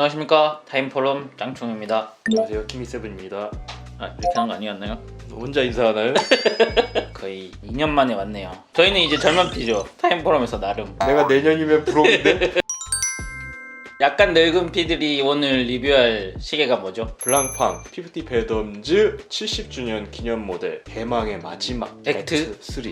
안녕하십니까 타임포럼 짱충입니다. 안녕하세요 키미세븐입니다 아 이렇게 하는 거 아니었나요? 혼자 인사하나요? 거의 2년 만에 왔네요. 저희는 이제 젊은 피죠. 타임포럼에서 나름 내가 내년이면 부러운데 약간 늙은 피들이 오늘 리뷰할 시계가 뭐죠? 블랑팡 피프티 베덤즈 70주년 기념 모델 대망의 마지막 액트? 3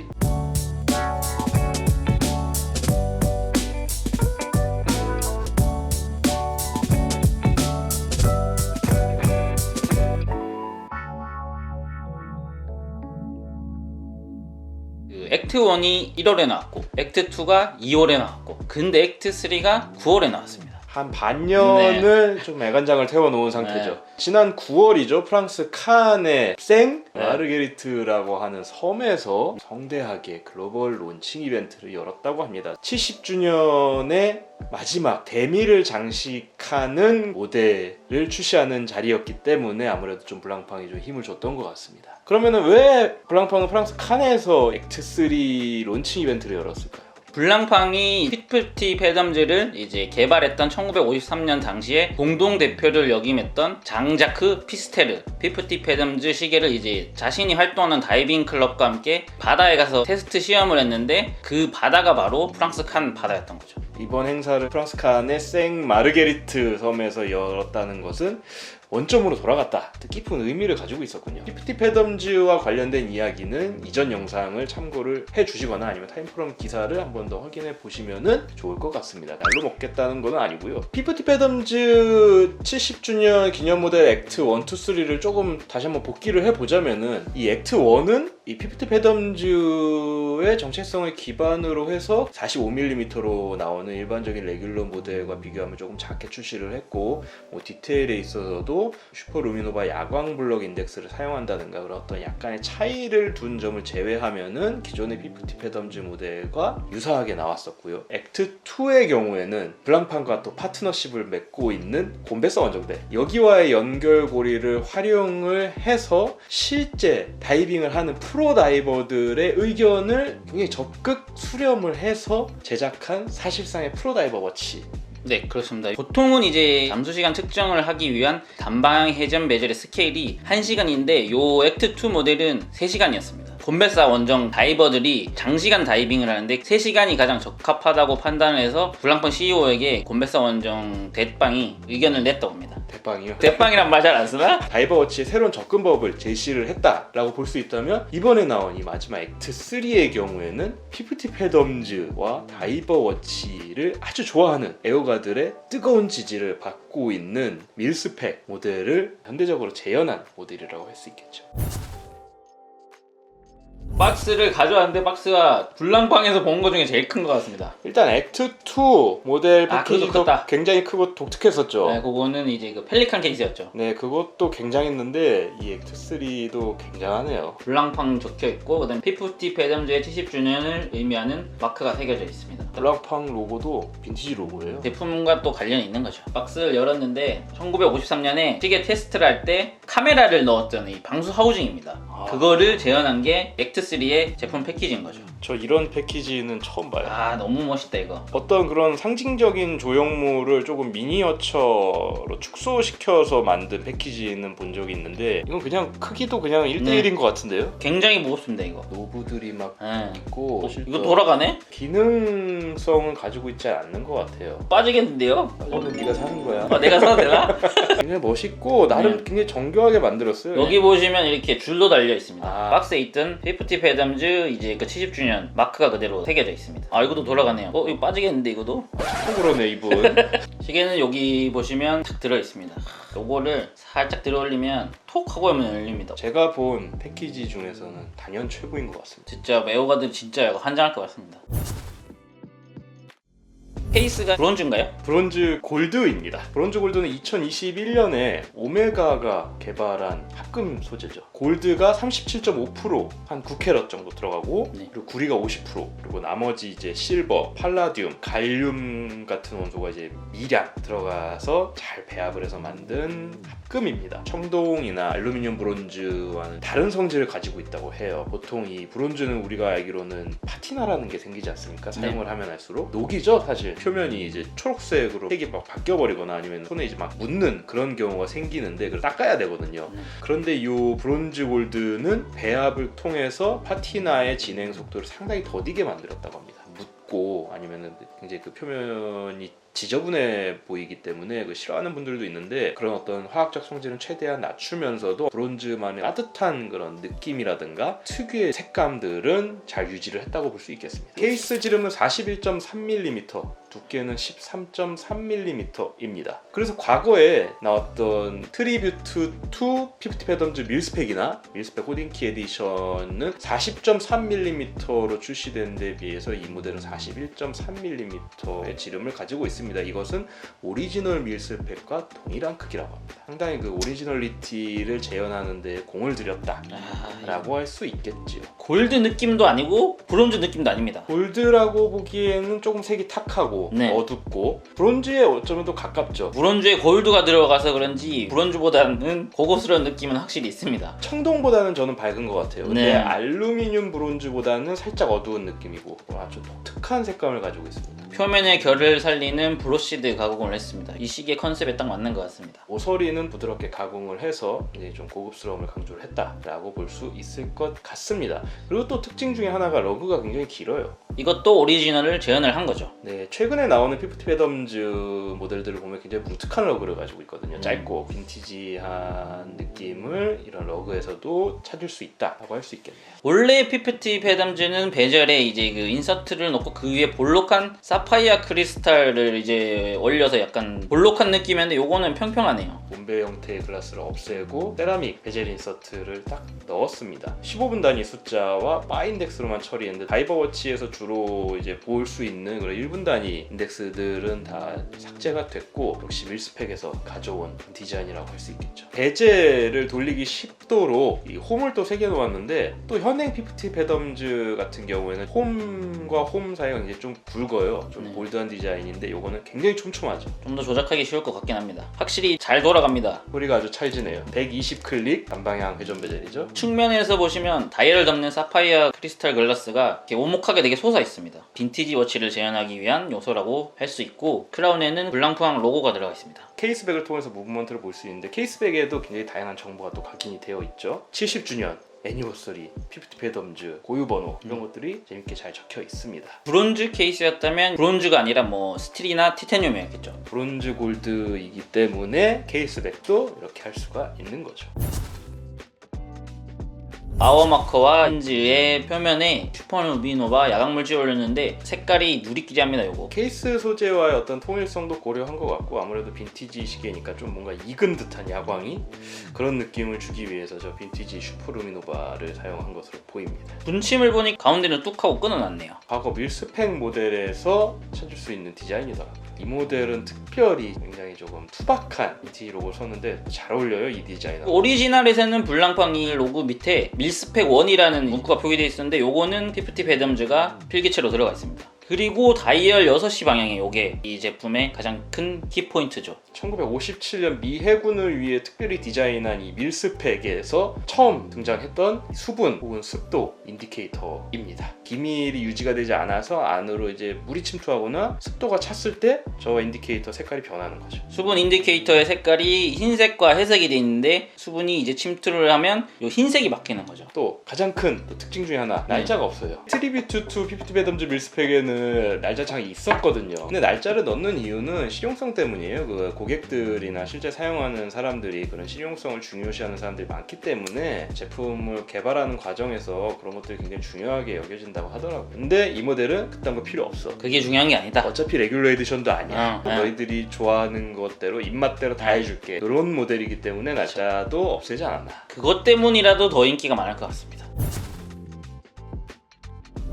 액트 1이 1월에 나왔고 액트 2가 2월에 나왔고 근데 액트 3가 9월에 나왔습니다. 한 반년을 좀 애간장을 태워놓은 상태죠 네. 지난 9월이죠 프랑스 칸의 생 네. 마르게리트라고 하는 섬에서 성대하게 글로벌 론칭 이벤트를 열었다고 합니다 70주년의 마지막 대미를 장식하는 모델을 출시하는 자리였기 때문에 아무래도 좀 블랑팡이 좀 힘을 줬던 것 같습니다 그러면은 왜 블랑팡은 프랑스 칸에서 액트 3 론칭 이벤트를 열었을까요? 블랑팡이 피프티 페덤즈를 이제 개발했던 1953년 당시에 공동 대표를 역임했던 장자크 피스테르 피프티 페덤즈 시계를 이제 자신이 활동하는 다이빙 클럽과 함께 바다에 가서 테스트 시험을 했는데 그 바다가 바로 프랑스 칸 바다였던 거죠. 이번 행사를 프랑스 칸의 생 마르게리트 섬에서 열었다는 것은 원점으로 돌아갔다. 뜻깊은 의미를 가지고 있었군요. 피프티 패덤즈와 관련된 이야기는 이전 영상을 참고를 해주시거나 아니면 타임프롬 기사를 한 번 더 확인해 보시면 좋을 것 같습니다. 날로 먹겠다는 건 아니고요. 피프티 패덤즈 70주년 기념 모델 액트 1, 2, 3를 조금 다시 한번 복기를 해보자면은 이 액트 1은 이 피프티 패덤즈의 정체성을 기반으로 해서 45mm로 나오는 일반적인 레귤러 모델과 비교하면 조금 작게 출시를 했고 뭐 디테일에 있어서도 슈퍼 루미노바 야광 블럭 인덱스를 사용한다든가 그런 어떤 약간의 차이를 둔 점을 제외하면은 기존의 피프티 패덤즈 모델과 유사하게 나왔었고요. 액트 2의 경우에는 블랑판과 또 파트너십을 맺고 있는 곰베서 원정대 여기와의 연결고리를 활용을 해서 실제 다이빙을 하는 프로 다이버들의 의견을 굉장히 적극 수렴을 해서 제작한 사실상의 프로 다이버 워치 네, 그렇습니다. 보통은 이제 잠수 시간 측정을 하기 위한 단방 회전 베젤의 스케일이 1시간인데 요 액트 2 모델은 3시간이었습니다. 곤베사 원정 다이버들이 장시간 다이빙을 하는데 3시간이 가장 적합하다고 판단을 해서 블랑펀 CEO에게 곤베사 원정 대빵이 의견을 냈다고 합니다. 대빵이요. 대빵이란 말 잘 안 쓰나? 다이버 워치의 새로운 접근법을 제시를 했다라고 볼 수 있다면 이번에 나온 이 마지막 액트 3의 경우에는 피프티 패덤즈와 다이버 워치를 아주 좋아하는 애호가들의 뜨거운 지지를 받고 있는 밀스펙 모델을 현대적으로 재현한 모델이라고 할 수 있겠죠. 박스를 가져왔는데 박스가 블랑팡에서 본것 중에 제일 큰 것 같습니다. 일단 액트 2 모델 아, 패키지도 크다. 굉장히 크고 독특했었죠. 네, 그거는 이제 그 펠리칸 케이스였죠. 네, 그것도 굉장했는데 이 액트 3도 굉장하네요. 블랑팡 적혀 있고 그다음 피프티 페덤즈의 70주년을 의미하는 마크가 새겨져 있습니다. 블랑팡 로고도 빈티지 로고예요. 제품과 또 관련이 있는 거죠. 박스를 열었는데 1953년에 시계 테스트를 할 때 카메라를 넣었던 이 방수 하우징입니다. 아. 그거를 재현한 게 액트3의 제품 패키지인 거죠. 저 이런 패키지는 처음 봐요. 아 너무 멋있다 이거. 어떤 그런 상징적인 조형물을 조금 미니어처로 축소시켜서 만든 패키지는 본 적이 있는데 이건 그냥 크기도 그냥 1대1인 것 같은데요? 굉장히 무겁습니다 이거. 노브들이 막 네. 있고 어, 이거 돌아가네? 기능성은 가지고 있지 않는 것 같아요. 빠지겠는데요? 이거는 네가 사는 거야. 아, 내가 사도 되나? 굉장히 멋있고 나름 네. 굉장히 정교하게 만들었어요. 여기 보시면 이렇게 줄도 달려 있습니다. 아. 박스에 있던 피프티 페덤즈 이제 그 70주년 마크가 그대로 새겨져 있습니다. 아 이것도 돌아가네요. 어 이거 빠지겠는데? 또 그러네 이분. 시계는 여기 보시면 탁 들어 있습니다. 요거를 살짝 들어 올리면 톡 하고 하면 열립니다. 제가 본 패키지 중에서는 단연 최고인 것 같습니다. 진짜 매호가들 진짜 이거 환장할 것 같습니다. 케이스가 브론즈인가요? 브론즈 골드입니다. 브론즈 골드는 2021년에 오메가가 개발한 합금 소재죠. 골드가 37.5%한 9캐럿 정도 들어가고 네. 그리고 구리가 50% 그리고 나머지 이제 실버, 팔라듐, 갈륨 같은 원소가 이제 미량 들어가서 잘 배합을 해서 만든 합금입니다. 청동이나 알루미늄 브론즈와는 다른 성질을 가지고 있다고 해요. 보통 이 브론즈는 우리가 알기로는 파티나라는 게 생기지 않습니까? 사용을 하면 할수록 녹이죠, 사실. 표면이 이제 초록색으로 색이 막 바뀌어 버리거나 아니면 손에 이제 막 묻는 그런 경우가 생기는데 그걸 닦아야 되거든요. 음. 그런데 이 브론즈 골드는 배합을 통해서 파티나의 진행 속도를 상당히 더디게 만들었다고 합니다. 묻고 아니면은 굉장히 그 표면이 지저분해 보이기 때문에 그 싫어하는 분들도 있는데 그런 어떤 화학적 성질은 최대한 낮추면서도 브론즈만의 따뜻한 그런 느낌이라든가 특유의 색감들은 잘 유지를 했다고 볼 수 있겠습니다. 케이스 지름은 41.3mm, 두께는 13.3mm입니다. 그래서 과거에 나왔던 트리뷰트 투 피프티 패덤즈 밀스펙이나 밀스펙 호딩키 에디션은 40.3mm로 출시된 데 비해서 이 모델은 41.3mm의 지름을 가지고 있습니다. 이것은 오리지널 밀스펙과 동일한 크기라고 합니다. 상당히 그 오리지널리티를 재현하는 데 공을 들였다라고 아, 할수 있겠지요. 골드 느낌도 아니고 브론즈 느낌도 아닙니다. 골드라고 보기에는 조금 색이 탁하고 네. 어둡고 브론즈에 어쩌면 또 가깝죠. 브론즈에 골드가 들어가서 그런지 브론즈보다는 고급스러운 느낌은 확실히 있습니다. 청동보다는 저는 밝은 것 같아요. 근데 네. 알루미늄 브론즈보다는 살짝 어두운 느낌이고 아주 독특한 색감을 가지고 있습니다. 표면의 결을 살리는 브로시드 가공을 했습니다. 이 시계 컨셉에 딱 맞는 것 같습니다. 모서리는 부드럽게 가공을 해서 이제 좀 고급스러움을 강조를 했다라고 볼 수 있을 것 같습니다. 그리고 또 특징 중에 하나가 러그가 굉장히 길어요. 이것도 오리지널을 재현을 한 거죠. 네, 최근에 나오는 피프티 패덤즈 모델들을 보면 굉장히 뭉툭한 러그를 가지고 있거든요. 음. 짧고 빈티지한 느낌을 이런 러그에서도 찾을 수 있다라고 할 수 있겠네요. 원래 피프티 패덤즈는 베젤에 이제 그 인서트를 넣고 그 위에 볼록한 사 파이어 크리스탈을 이제 올려서 약간 볼록한 느낌이었는데 요거는 평평하네요. 몬베 형태의 글라스를 없애고 세라믹 베젤 인서트를 딱 넣었습니다. 15분 단위 숫자와 바 인덱스로만 처리했는데 다이버워치에서 주로 이제 볼 수 있는 그런 1분 단위 인덱스들은 다 삭제가 됐고 역시 밀스펙에서 가져온 디자인이라고 할 수 있겠죠. 베젤을 돌리기 쉽도록 이 홈을 또 새겨 놓았는데 또 현행 피프티 패덤즈 같은 경우에는 홈과 홈 사이가 이제 좀 굵어요. 좀 네. 볼드한 디자인인데 요거는 굉장히 촘촘하죠. 좀 더 조작하기 쉬울 것 같긴 합니다. 확실히 잘 돌아 갑니다. 소리가 아주 찰지네요. 120 클릭 단방향 회전 베젤이죠. 측면에서 보시면 다이얼을 덮는 사파이어 크리스탈 글라스가 이렇게 오목하게 되게 솟아 있습니다. 빈티지 워치를 재현하기 위한 요소라고 할 수 있고 크라운에는 블랑프앙 로고가 들어가 있습니다. 케이스백을 통해서 무브먼트를 볼 수 있는데 케이스백에도 굉장히 다양한 정보가 또 각인이 되어 있죠. 70주년 애니버서리, 피프티 패덤즈, 고유 번호 이런 것들이 재밌게 잘 적혀 있습니다. 브론즈 케이스였다면 브론즈가 아니라 뭐 스틸이나 티타늄이었겠죠. 브론즈 골드이기 때문에 케이스백도 이렇게 할 수가 있는 거죠. 아워마커와 렌즈의 표면에 슈퍼루비노바 야광물질 올렸는데 색깔이 누리끼리합니다. 요거. 케이스 소재와의 어떤 통일성도 고려한 것 같고 아무래도 빈티지 시계니까 좀 뭔가 익은 듯한 야광이 그런 느낌을 주기 위해서 저 빈티지 슈퍼루미노바를 사용한 것으로 보입니다. 분침을 보니 가운데는 뚝 하고 끊어놨네요. 과거 밀스펙 모델에서 찾을 수 있는 디자인이더라고요. 이 모델은 특별히 굉장히 조금 투박한 빈티지 로고를 썼는데 잘 어울려요 이 디자인하고. 오리지널에서는 블랑팡이 로고 밑에 밀 스펙 1이라는 문구가 표기되어 있었는데 요거는 피프티 베덤즈가 필기체로 들어가 있습니다. 그리고 다이얼 6시 방향에 요게 이 제품의 가장 큰 키포인트죠. 1957년 미 해군을 위해 특별히 디자인한 이 밀스펙에서 처음 등장했던 수분 혹은 습도 인디케이터입니다. 기밀이 유지가 되지 않아서 안으로 이제 물이 침투하거나 습도가 찼을 때 저 인디케이터 색깔이 변하는 거죠. 수분 인디케이터의 색깔이 흰색과 회색이 돼 있는데 수분이 이제 침투를 하면 요 흰색이 바뀌는 거죠. 또 가장 큰 또 특징 중에 하나 날짜가 없어요. 트리뷰트 투 피프티 배덤즈 밀스펙에는 날짜장이 있었거든요. 근데 날짜를 넣는 이유는 실용성 때문이에요. 그 고객들이나 실제 사용하는 사람들이 그런 실용성을 중요시하는 사람들이 많기 때문에 제품을 개발하는 과정에서 그런 것들이 굉장히 중요하게 여겨진다 고 하더라고요. 근데 이 모델은 그딴 거 필요 없어. 그게 중요한 게 아니다. 어차피 레귤러 에디션도 아니야. 어, 어. 너희들이 좋아하는 것대로 입맛대로 다 어. 해줄게. 이런 모델이기 때문에 날짜도 없애지 않았나. 그것 때문이라도 더 인기가 많을 것 같습니다.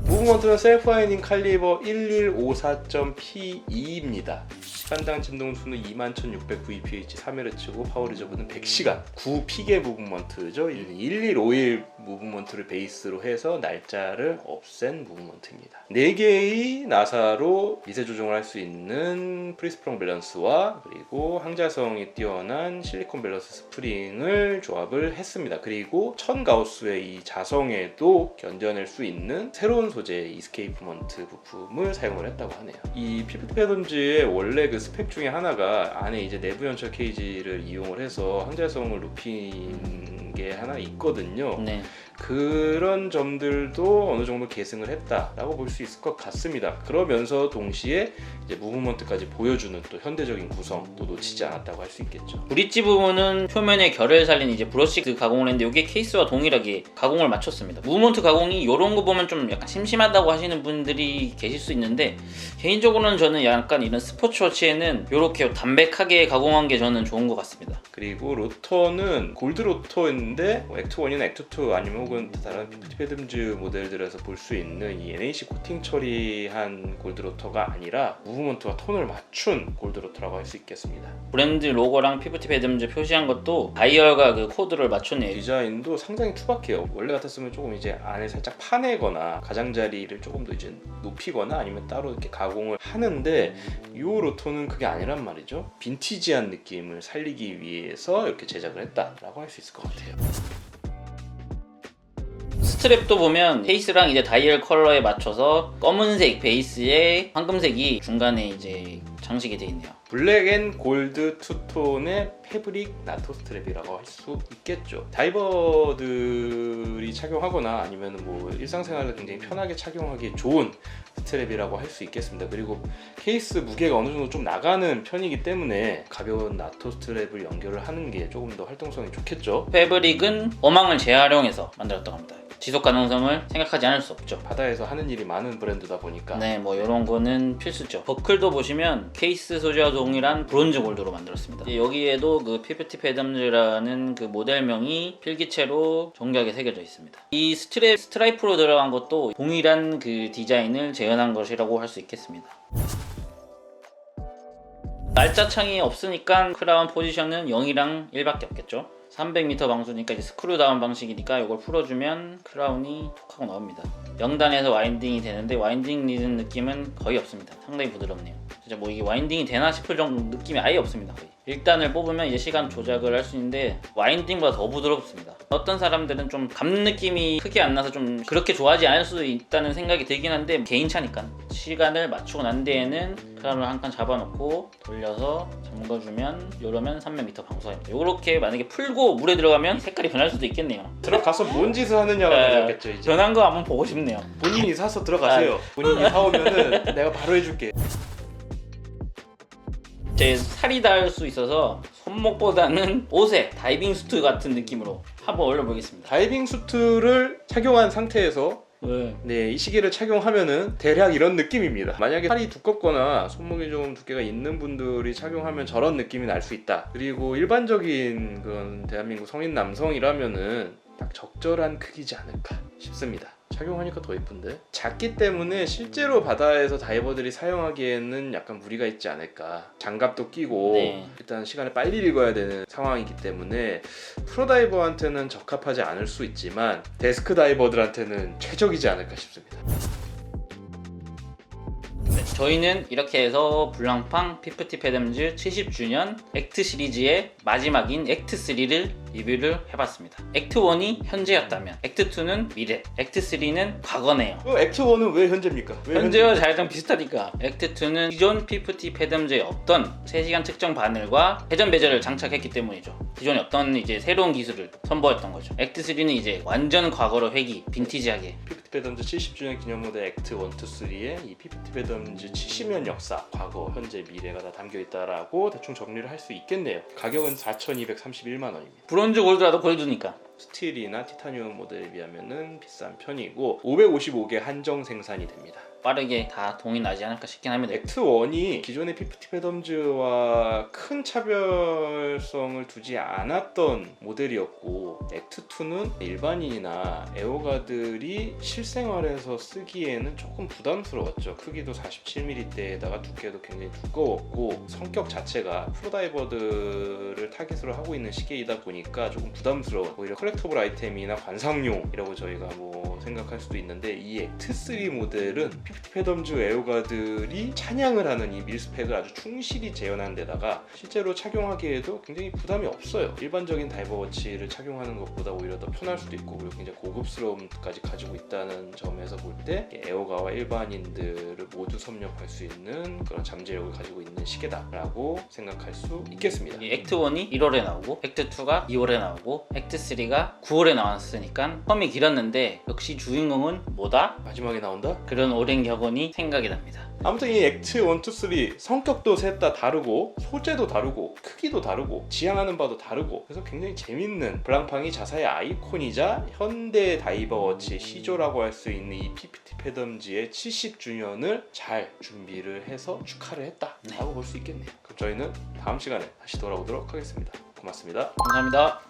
무브먼트는 셀프 와이닝 칼리버 1154.P2입니다. 시간당 진동 수는 21,609 3Hz고 파워 리저브는 100시간. 9 피게 무브먼트죠. 1151 무브먼트를 베이스로 해서 날짜를 없앤 무브먼트입니다. 4개의 나사로 미세 조정을 할 수 있는 프리스프롱 밸런스와 그리고 항자성이 뛰어난 실리콘 밸런스 스프링을 조합을 했습니다. 그리고 1000 가우스의 이 자성에도 견뎌낼 수 있는 새로운 소재의 이스케이프먼트 부품을 사용을 했다고 하네요. 이 피프트 패덤즈의 원래 그 스펙 중에 하나가 안에 이제 내부 연철 케이지를 이용을 해서 항자성을 높인 게 하나 있거든요 네. 그런 점들도 어느 정도 계승을 했다라고 볼 수 있을 것 같습니다. 그러면서 동시에 이제 무브먼트까지 보여주는 또 현대적인 구성도 놓치지 않았다고 할 수 있겠죠. 브릿지 부분은 표면에 결을 살린 이제 브러쉬 그 가공을 했는데 이게 케이스와 동일하게 가공을 맞췄습니다. 무브먼트 가공이 이런 거 보면 좀 약간 심심하다고 하시는 분들이 계실 수 있는데 개인적으로는 저는 약간 이런 스포츠 워치에는 이렇게 담백하게 가공한 게 저는 좋은 것 같습니다. 그리고 로터는 골드 로터인데 뭐 액트 1이나 액트 2 아니면 혹은 다른 피프티 패듬즈 모델들에서 볼 수 있는 이 NAC 코팅 처리한 골드 로터가 아니라 무브먼트와 톤을 맞춘 골드 로터라고 할 수 있겠습니다. 브랜드 로고랑 피프티 패드문제 표시한 것도 다이얼과 그 코드를 맞췄네요. 디자인도 상당히 투박해요. 원래 같았으면 조금 이제 안에 살짝 파내거나 가장자리를 조금 더 이제 높이거나 아니면 따로 이렇게 가공을 하는데 이 로토는 그게 아니란 말이죠. 빈티지한 느낌을 살리기 위해서 이렇게 제작을 했다라고 할 수 있을 것 같아요. 스트랩도 보면 케이스랑 이제 다이얼 컬러에 맞춰서 검은색 베이스에 황금색이 중간에 이제 장식이 돼 있네요. 블랙 앤 골드 투톤의 패브릭 나토 스트랩이라고 할 수 있겠죠. 다이버들이 착용하거나 아니면 뭐 일상생활에 굉장히 편하게 착용하기 좋은 스트랩이라고 할 수 있겠습니다. 그리고 케이스 무게가 어느 정도 좀 나가는 편이기 때문에 가벼운 나토 스트랩을 연결을 하는 게 조금 더 활동성이 좋겠죠. 패브릭은 어망을 재활용해서 만들었다고 합니다. 지속 가능성을 생각하지 않을 수 없죠. 바다에서 하는 일이 많은 브랜드다 보니까 네, 뭐 이런 거는 필수죠. 버클도 보시면 케이스 소재와 동일한 브론즈 골드로 만들었습니다. 이제 여기에도 그 피프티 패덤즈라는 그 모델명이 필기체로 정교하게 새겨져 있습니다. 이 스트랩 스트라이프로 들어간 것도 동일한 그 디자인을 재현한 것이라고 할 수 있겠습니다. 날짜 창이 없으니까 크라운 포지션은 0이랑 1밖에 없겠죠. 300m 방수니까 이제 스크류 다운 방식이니까 이걸 풀어주면 크라운이 톡 하고 나옵니다. 0단에서 와인딩이 되는데 와인딩 리는 느낌은 거의 없습니다. 상당히 부드럽네요. 진짜 뭐 이게 와인딩이 되나 싶을 정도 느낌이 아예 없습니다. 거의. 1단을 뽑으면 이제 시간 조작을 할 수 있는데 와인딩보다 더 부드럽습니다. 어떤 사람들은 좀 감는 느낌이 크게 안 나서 좀 그렇게 좋아하지 않을 수도 있다는 생각이 들긴 한데 개인차니까 시간을 맞추고 난 뒤에는 크라운을 한 칸 잡아놓고 돌려서 잠궈주면 이러면 300m 방수합니다. 이렇게 만약에 풀고 물에 들어가면 색깔이 변할 수도 있겠네요. 들어가서 뭔 짓을 하느냐가 네. 중요하겠죠 이제 변한 거 한번 보고 싶네요. 본인이 사서 들어가세요 본인이 사오면은 내가 바로 해줄게 제 살이 닿을 수 있어서 손목보다는 옷에 다이빙 수트 같은 느낌으로 한번 올려보겠습니다. 다이빙 수트를 착용한 상태에서 네. 네, 이 시계를 착용하면은 대략 이런 느낌입니다. 만약에 팔이 두껍거나 손목이 좀 두께가 있는 분들이 착용하면 저런 느낌이 날 수 있다. 그리고 일반적인 그런 대한민국 성인 남성이라면은 딱 적절한 크기지 않을까 싶습니다. 착용하니까 더 예쁜데 작기 때문에 실제로 바다에서 다이버들이 사용하기에는 약간 무리가 있지 않을까 장갑도 끼고 네. 일단 시간을 빨리 읽어야 되는 상황이기 때문에 프로다이버한테는 적합하지 않을 수 있지만 데스크 다이버들한테는 최적이지 않을까 싶습니다. 네, 저희는 이렇게 해서 블랑팡 피프티 패덤즈 70주년 액트 시리즈의 마지막인 액트 3를 리뷰를 해봤습니다. 액트 1이 현재였다면 액트 2는 미래, 액트 3는 과거네요. 어, 액트 1은 왜 현재입니까? 왜 현재와 자유장 비슷하니까 액트 2는 기존 피프티 패덤즈에 없던 3시간 측정 바늘과 회전 베젤을 장착했기 때문이죠. 기존에 없던 이제 새로운 기술을 선보였던 거죠. 액트 3는 이제 완전 과거로 회귀, 빈티지하게 피프티 배덤즈 70주년 기념 모델 액트 1, 2, 3에 이 피프티 배덤즈 70년 역사, 과거, 현재, 미래가 다 담겨 있다라고 대충 정리를 할 수 있겠네요. 가격은 4,231만 원입니다. 브론즈 골드라도 골드니까 스틸이나 티타늄 모델에 비하면은 비싼 편이고 555개 한정 생산이 됩니다. 빠르게 다 동이 나지 않을까 싶긴 합니다. 액트 1이 기존의 피프티 패덤즈와 큰 차별성을 두지 않았던 모델이었고 액트 2는 일반인이나 애호가들이 실생활에서 쓰기에는 조금 부담스러웠죠. 크기도 47mm대에다가 두께도 굉장히 두꺼웠고 성격 자체가 프로다이버들을 타깃으로 하고 있는 시계이다 보니까 조금 부담스러운 오히려 컬렉터블 아이템이나 관상용이라고 저희가 뭐 생각할 수도 있는데 이 액트 3 모델은 피프티 패덤즈 애호가들이 찬양을 하는 이 밀스펙을 아주 충실히 재현한 데다가 실제로 착용하기에도 굉장히 부담이 없어요. 일반적인 다이버워치를 착용하는 것보다 오히려 더 편할 수도 있고 그리고 굉장히 고급스러움까지 가지고 있다는 점에서 볼때 애호가와 일반인들을 모두 섭렵할 수 있는 그런 잠재력을 가지고 있는 시계다라고 생각할 수 있겠습니다. 이 액트 1이 1월에 나오고 액트 2가 2월에 나오고 액트 3가 9월에 나왔으니까 텀이 길었는데 역시 주인공은 뭐다? 마지막에 나온다? 그런 오랜 격언이 생각이 납니다. 아무튼 이 액트 1, 2, 3 성격도 셋 다 다르고 소재도 다르고 크기도 다르고 지향하는 바도 다르고 그래서 굉장히 재밌는 블랑팡이 자사의 아이콘이자 현대 다이버워치의 시조라고 할 수 있는 이 PPT 패덤지의 70주년을 잘 준비를 해서 축하를 했다라고 볼수 있겠네요. 그럼 저희는 다음 시간에 다시 돌아오도록 하겠습니다. 고맙습니다. 감사합니다.